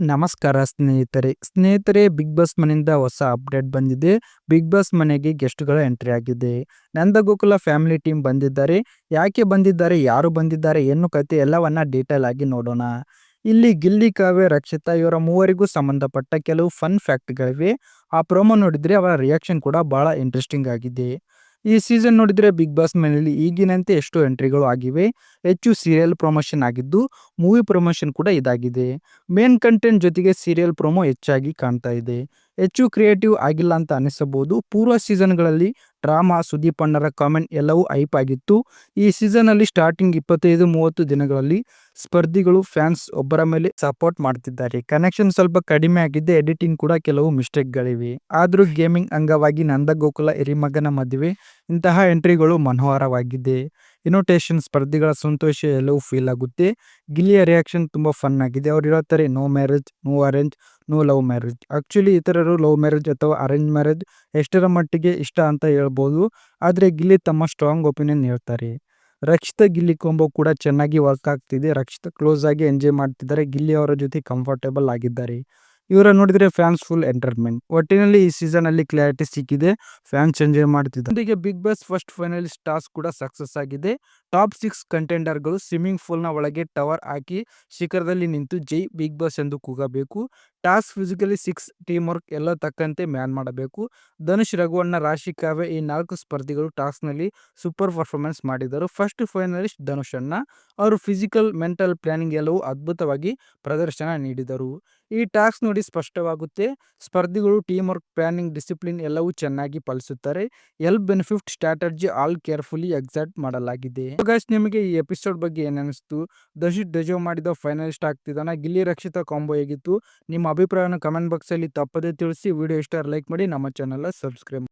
ನಮಸ್ಕಾರ ಸ್ನೇಹಿತರೆ. ಸ್ನೇಹಿತರೆ ಬಿಗ್ ಬಾಸ್ ಮನೆಯಿಂದ ಹೊಸ ಅಪ್ಡೇಟ್ ಬಂದಿದೆ. ಬಿಗ್ ಬಾಸ್ ಮನೆಗೆ ಗೆಸ್ಟ್ಗಳ ಎಂಟ್ರಿ ಆಗಿದೆ. ನಂದಗೋಕುಲ ಫ್ಯಾಮಿಲಿ ಟೀಮ್ ಬಂದಿದ್ದಾರೆ. ಯಾಕೆ ಬಂದಿದ್ದಾರೆ, ಯಾರು ಬಂದಿದ್ದಾರೆ, ಏನು ಕತೆ ಎಲ್ಲವನ್ನ ಡೀಟೇಲ್ ಆಗಿ ನೋಡೋಣ. ಇಲ್ಲಿ ಗಿಲ್ಲಿ ಕಾವ್ಯ, ರಕ್ಷಿತಾ ಇವರ ಮೂವರಿಗೂ ಸಂಬಂಧಪಟ್ಟ ಕೆಲವು ಫನ್ ಫ್ಯಾಕ್ಟ್ಗಳಿವೆ ಆ ಪ್ರೋಮೋ ನೋಡಿದರೆ ಅವರ ರಿಯಾಕ್ಷನ್ ಕೂಡ ಬಹಳ ಇಂಟ್ರೆಸ್ಟಿಂಗ್ ಆಗಿದೆ. ಈ ಸೀಸನ್ ನೋಡಿದ್ರೆ ಬಿಗ್ ಬಾಸ್ ಮನೆಯಲ್ಲಿ ಈಗಿನಂತೆ ಎಷ್ಟೋ ಎಂಟ್ರಿಗಳು ಆಗಿವೆ. ಹೆಚ್ಚು ಸೀರಿಯಲ್ ಪ್ರಮೋಷನ್ ಆಗಿದ್ದು, ಮೂವಿ ಪ್ರಮೋಷನ್ ಕೂಡ ಇದಾಗಿದೆ. ಮೇನ್ ಕಂಟೆಂಟ್ ಜೊತೆಗೆ ಸೀರಿಯಲ್ ಪ್ರೊಮೋ ಹೆಚ್ಚಾಗಿ ಕಾಣ್ತಾ ಇದೆ. ಹೆಚ್ಚು ಕ್ರಿಯೇಟಿವ್ ಆಗಿಲ್ಲ ಅಂತ ಅನಿಸಬಹುದು. ಪೂರ್ವ ಸೀಸನ್ಗಳಲ್ಲಿ ಡ್ರಾಮಾ, ಸುದೀಪ್ ಅಣ್ಣರ ಕಾಮೆಂಟ್ ಎಲ್ಲವೂ ಐಪ್ ಆಗಿತ್ತು. ಈ ಸೀಸನಲ್ಲಿ ಸ್ಟಾರ್ಟಿಂಗ್ ಇಪ್ಪತ್ತೈದು, ಮೂವತ್ತು ದಿನಗಳಲ್ಲಿ ಸ್ಪರ್ಧಿಗಳು ಫ್ಯಾನ್ಸ್ ಒಬ್ಬರ ಮೇಲೆ ಸಪೋರ್ಟ್ ಮಾಡ್ತಿದ್ದಾರೆ. ಕನೆಕ್ಷನ್ ಸ್ವಲ್ಪ ಕಡಿಮೆ ಆಗಿದ್ದೆ ಎಡಿಟಿಂಗ್ ಕೂಡ ಕೆಲವು ಮಿಸ್ಟೇಕ್ಗಳಿವೆ ಆದರೂ ಗೇಮಿಂಗ್ ಅಂಗವಾಗಿ ನಂದಗೋಕುಲ ಹಿರಿಮಗನ ಮದುವೆ, ಇಂತಹ ಎಂಟ್ರಿಗಳು ಮನೋಹರವಾಗಿದೆ. ಇನೋಟೇಷನ್ ಸ್ಪರ್ಧಿಗಳ ಸಂತೋಷ ಎಲ್ಲವೂ ಫೀಲ್ ಆಗುತ್ತೆ. ಗಿಲ್ಲಿಯ ರಿಯಾಕ್ಷನ್ ತುಂಬ ಫನ್ ಆಗಿದೆ. ಅವ್ರು ಹೇಳ್ತಾರೆ no marriage no arrange no love marriage actually ಇತರರು ಲವ್ ಮ್ಯಾರೇಜ್ ಅಥವಾ ಅರೇಂಜ್ ಮ್ಯಾರೇಜ್ ಎಷ್ಟರ ಮಟ್ಟಿಗೆ ಇಷ್ಟ ಅಂತ ಹೇಳ್ಬೋದು. ಆದರೆ ಗಿಲ್ಲಿ ತಮ್ಮ ಸ್ಟ್ರಾಂಗ್ ಒಪಿನಿಯನ್ ಹೇಳ್ತಾರೆ. ರಕ್ಷಿತ ಗಿಲ್ಲಿ ಕೊಂಬೋ ಕೂಡ ಚೆನ್ನಾಗಿ ವರ್ಕ್ ಆಗ್ತಿದೆ. ರಕ್ಷಿತ ಕ್ಲೋಸ್ ಆಗಿ ಎಂಜಾಯ್ ಮಾಡ್ತಿದ್ದಾರೆ. ಗಿಲ್ಲಿ ಅವರ ಜೊತೆ ಕಂಫರ್ಟೇಬಲ್ ಆಗಿದ್ದಾರೆ. ಇವರ ನೋಡಿದ್ರೆ ಫ್ಯಾನ್ಸ್ ಫುಲ್ ಎಂಟರ್ಟೈನ್ಮೆಂಟ್ ಒಟ್ಟಿನಲ್ಲಿ ಈ ಸೀಸನ್ ಅಲ್ಲಿ ಕ್ಲಾರಿಟಿ ಸಿಕ್ಕಿದೆ ಫ್ಯಾನ್ಸ್ ಎಂಜಾಯ್ ಮಾಡ್ತಿದ್ದಾರೆ. Bigg Boss first finalist task ಕೂಡ ಸಕ್ಸಸ್ ಆಗಿದೆ. ಟಾಪ್ ಸಿಕ್ಸ್ ಕಂಟೆಂಡರ್ಗಳು ಸ್ವಿಮ್ಮಿಂಗ್ ಪೂಲ್ನ ಒಳಗೆ ಟವರ್ ಹಾಕಿ ಶಿಖರದಲ್ಲಿ ನಿಂತು ಜೈ ಬಿಗ್ ಬಾಸ್ ಎಂದು ಕೂಗಬೇಕು. Task physically six team work ಎಲ್ಲ ತಕ್ಕಂತೆ ಮ್ಯಾನ್ ಮಾಡಬೇಕು. ಧನುಷ್ ರಘುವಣ್ಣ, ರಾಶಿ ಕಾವ್ಯ ಈ ನಾಲ್ಕು ಸ್ಪರ್ಧಿಗಳು ಟಾಸ್ಕ್ನಲ್ಲಿ ಸೂಪರ್ ಪರ್ಫಾರ್ಮೆನ್ಸ್ ಮಾಡಿದರು. ಫಸ್ಟ್ ಫೈನಲಿಸ್ಟ್ ಧನುಷ್ ಅಣ್ಣ ಅವರು ಫಿಸಿಕಲ್ ಮೆಂಟಲ್ ಪ್ಲಾನಿಂಗ್ ಎಲ್ಲವೂ ಅದ್ಭುತವಾಗಿ ಪ್ರದರ್ಶನ ನೀಡಿದರು. ಈ ಟಾಸ್ಕ್ ನೋಡಿ ಸ್ಪಷ್ಟವಾಗುತ್ತೆ. ಸ್ಪರ್ಧಿಗಳು ಟೀಮ್ ವರ್ಕ್ ಪ್ಲಾನಿಂಗ್ ಡಿಸಿಪ್ಲಿನ್ ಎಲ್ಲವೂ ಚೆನ್ನಾಗಿ ಪಾಲಿಸುತ್ತಾರೆ L benefit strategy all carefully exact ಮಾಡಲಾಗಿದೆ. ನಿಮಗೆ ಈ ಎಪಿಸೋಡ್ ಬಗ್ಗೆ ಏನಿಸ್ತು? ದಶಿತ್ ಡೆಜೋ ಮಾಡಿದ ಫೈನಲಿಸ್ಟ್ ಆಗ್ತಿದ್ದಾನ? ಗಿಲ್ಲಿ ರಕ್ಷಿತ ಕಾಂಬೋ ಹೇಗಿತ್ತು? ನಿಮ್ಮ ಅಭಿಪ್ರಾಯನ ಕಮೆಂಟ್ ಬಾಕ್ಸಲ್ಲಿ ತಪ್ಪದೇ ತಿಳಿಸಿ. ವಿಡಿಯೋ ಇಷ್ಟ ಲೈಕ್ ಮಾಡಿ. ನಮ್ಮ ಚಾನಲ್ ಸಬ್ಸ್ಕ್ರೈಬ್